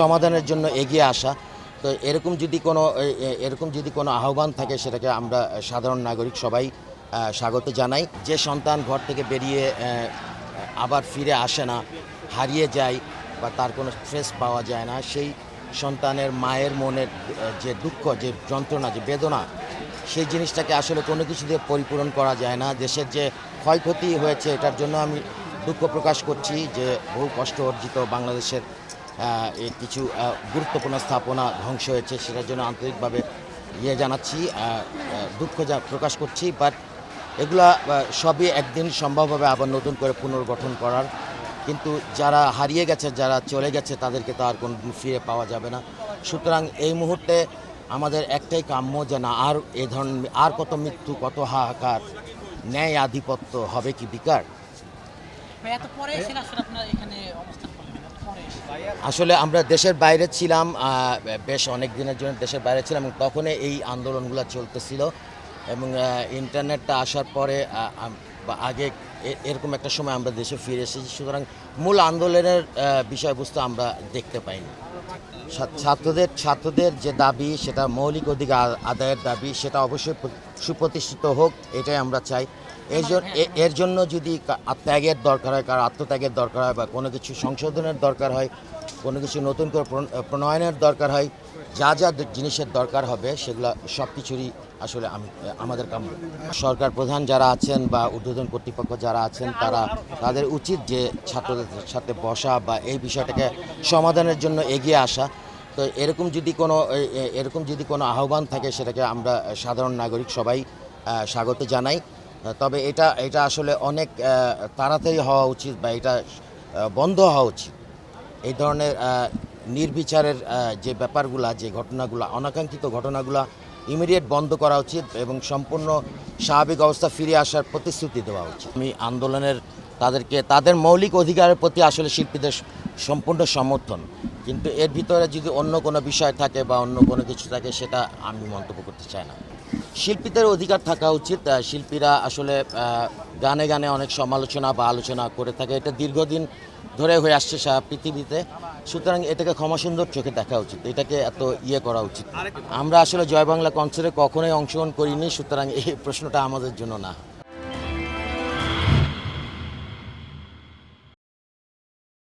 সমাধানের জন্য এগিয়ে আসা। তো এরকম যদি কোনো এরকম যদি কোনো আহ্বান থাকে, সেটাকে আমরা সাধারণ নাগরিক সবাই স্বাগত জানাই। যে সন্তান ঘর থেকে বেরিয়ে আবার ফিরে আসে না, হারিয়ে যায় বা তার কোনো স্ট্রেস পাওয়া যায় না, সেই সন্তানের মায়ের মনের যে দুঃখ, যে যন্ত্রণা, যে বেদনা, সেই জিনিসটাকে আসলে কোনো কিছু দিয়ে পরিপূরণ করা যায় না। দেশের যে ক্ষয়ক্ষতি হয়েছে, এটার জন্য আমি দুঃখ প্রকাশ করছি যে বহু কষ্ট অর্জিত বাংলাদেশের কিছু গুরুত্বপূর্ণ স্থাপনা ধ্বংস হয়েছে, সেটার জন্য আন্তরিকভাবে ইয়ে জানাচ্ছি দুঃখ যা প্রকাশ করছি বাট এগুলা সবই একদিন সম্ভবভাবে আবার নতুন করে পুনর্গঠন করার। কিন্তু যারা হারিয়ে গেছে, যারা চলে গেছে, তাদেরকে তো আর কোনো ফিরে পাওয়া যাবে না। সুতরাং এই মুহূর্তে আমাদের একটাই কাম্য যে না, আর এ ধরনের, আর কত মৃত্যু, কত হাহাকার, ন্যায় আধিপত্য হবে কি বিকার? আসলে আমরা দেশের বাইরে ছিলাম বেশ অনেক দিনের জন্য দেশের বাইরে ছিলাম এবং তখনই এই আন্দোলনগুলো চলতেছিল এবং ইন্টারনেটটা আসার পরে আগে এরকম একটা সময় আমরা দেশে ফিরে এসেছি, সুতরাং মূল আন্দোলনের বিষয়বস্তু আমরা দেখতে পাইনি। ছাত্রদের ছাত্রদের যে দাবি, সেটা মৌলিক অধিকার আদায়ের দাবি, সেটা অবশ্যই সুপ্রতিষ্ঠিত হোক, এটাই আমরা চাই। এর জন্য এর জন্য যদি ত্যাগের দরকার হয়, কারও আত্মত্যাগের দরকার হয় বা কোনো কিছু সংশোধনের দরকার হয়, কোনো কিছু নতুন করে প্রণ- প্রণয়নের দরকার হয় যা যা জিনিসের দরকার হবে সেগুলো সব কিছুরই আসলে আমি, আমাদের কাম সরকার প্রধান যারা আছেন বা উদ্বোধন কর্তৃপক্ষ যারা আছেন, তারা তাদের উচিত যে ছাত্রদের সাথে বসা বা এই বিষয়টাকে সমাধানের জন্য এগিয়ে আসা। তো এরকম যদি কোনো এরকম যদি কোনো আহ্বান থাকে, সেটাকে আমরা সাধারণ নাগরিক সবাই স্বাগত জানাই। তবে এটা এটা আসলে অনেক তাড়াতাড়ি হওয়া উচিত বা এটা বন্ধ হওয়া উচিত। এই ধরনের নির্বিচারের যে ব্যাপারগুলা, যে ঘটনাগুলা, অনাকাঙ্ক্ষিত ঘটনাগুলা ইমিডিয়েট বন্ধ করা উচিত এবং সম্পূর্ণ স্বাভাবিক অবস্থা ফিরে আসার প্রতিশ্রুতি দেওয়া উচিত। আমি আন্দোলনের তাদেরকে, তাদের মৌলিক অধিকারের প্রতি আসলে শিল্পীদের সম্পূর্ণ সমর্থন। কিন্তু এর ভিতরে যদি অন্য কোনো বিষয় থাকে বা অন্য কোনো কিছু থাকে, সেটা আমি মন্তব্য করতে চাই না। শিল্পীদের অধিকার থাকা উচিত। শিল্পীরা আসলে গানে গানে অনেক সমালোচনা বা আলোচনা করে থাকে। এটা দীর্ঘদিন ধরে হয়ে আসছে সারা পৃথিবীতে। সুতরাং এটাকে ক্ষমা সুন্দর চোখে দেখা উচিত। এটাকে এত ইয়ে করা উচিত আমরা আসলে জয় বাংলা কনসার্টে কখনোই অংশগ্রহণ করিনি সুতরাং এই প্রশ্নটা আমাদের জন্য না।